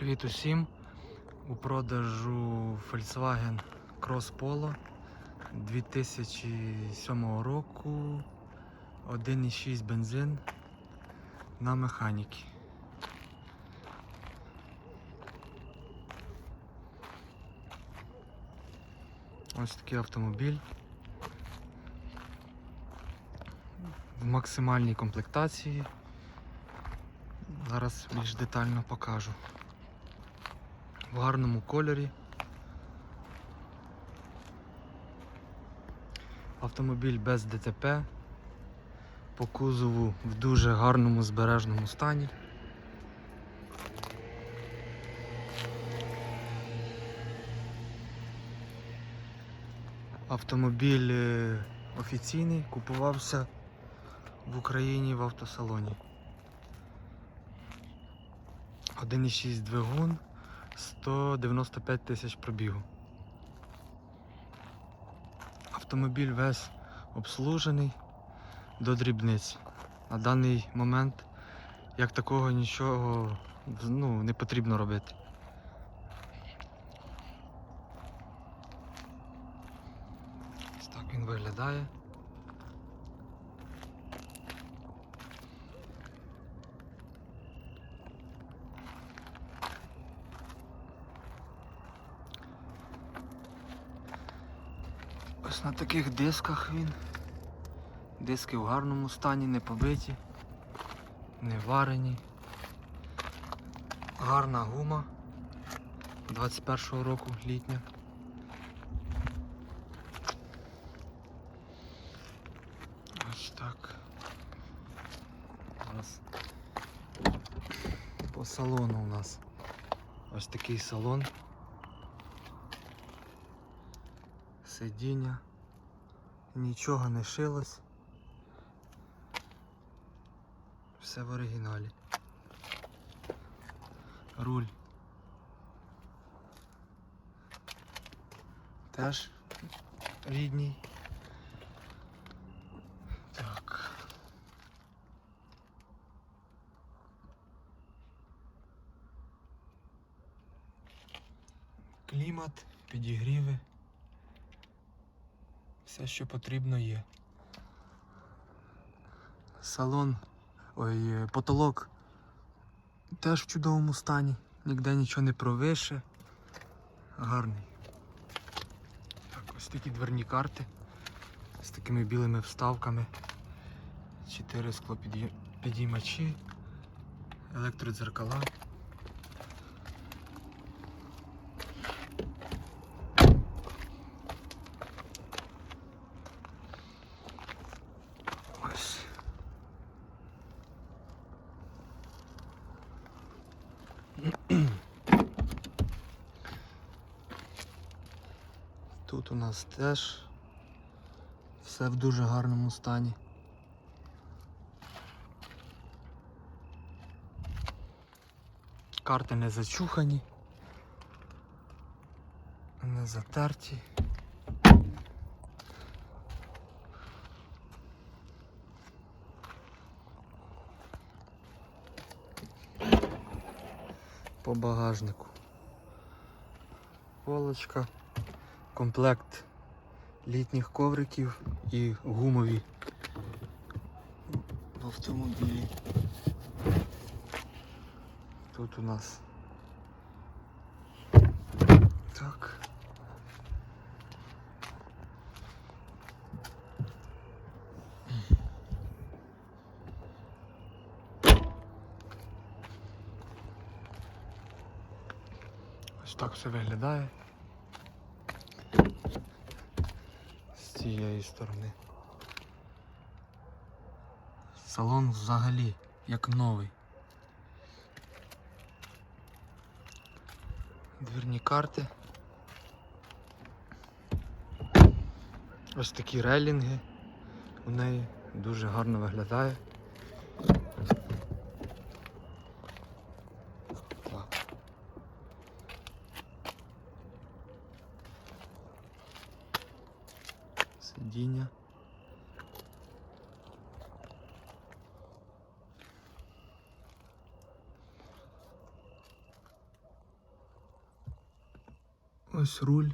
Привіт усім! У продажу Volkswagen Cross Polo 2007 року 1,6 бензин на механіки. Ось такий автомобіль. В максимальній комплектації. Зараз більш детально покажу. В гарному кольорі. Автомобіль без ДТП. По кузову в дуже гарному збережному стані. Автомобіль е, офіційний купувався в Україні в автосалоні. 1,6 двигун, 195 тисяч пробігу. Автомобіль весь обслужений до дрібниць. На даний момент як такого нічого ну, не потрібно робити. Ось так він виглядає. Ось на таких дисках він. Диски в гарному стані, не побиті, не варені. Гарна гума 21-го року літня. Ось так. Зараз по салону у нас ось такий салон. Сидіння. Нічого не шилось. Все в оригіналі. Руль. Теж рідній. Клімат, підігріви. Все, що потрібно є. Салон, ой, е, потолок теж в чудовому стані. Ніде нічого не провише. Гарний. Так, ось такі дверні карти з такими білими вставками. Чотири склопідіймачі, електродзеркала. Тут у нас теж все в дуже гарному стані. Карти не зачухані, не затерті. по багажнику. Полочка, комплект літніх ковриків і гумові в автомобілі. Тут у нас так. Ось так все виглядає. З цієї сторони. Салон взагалі як новий. Двірні карти. Ось такі релінги у неї дуже гарно виглядає. сидіння. Ось руль.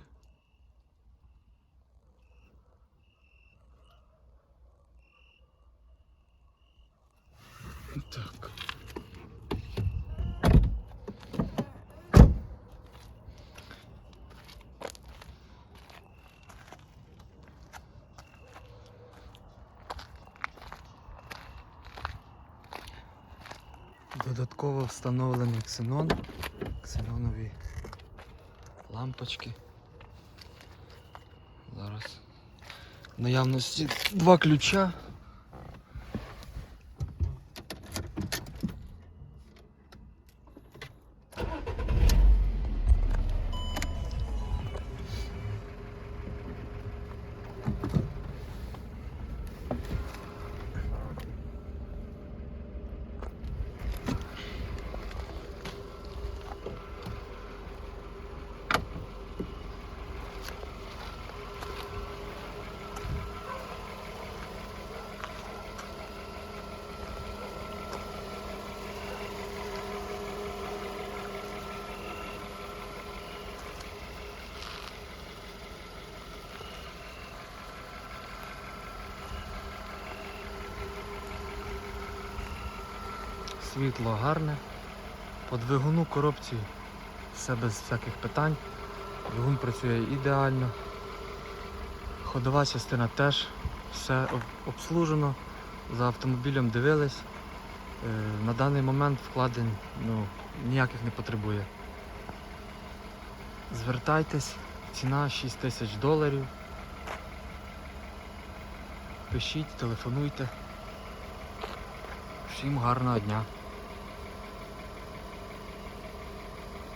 Додатково встановлений ксенон, ксенонові лампочки. Зараз. В наявності два ключа. Світло гарне. По двигуну коробці все без всяких питань. Двигун працює ідеально. Ходова частина теж все обслужено. За автомобілем дивились. Е, На даний момент вкладень ну, ніяких не потребує. Звертайтесь, ціна 6 тисяч доларів. Пишіть, телефонуйте. Всім гарного дня.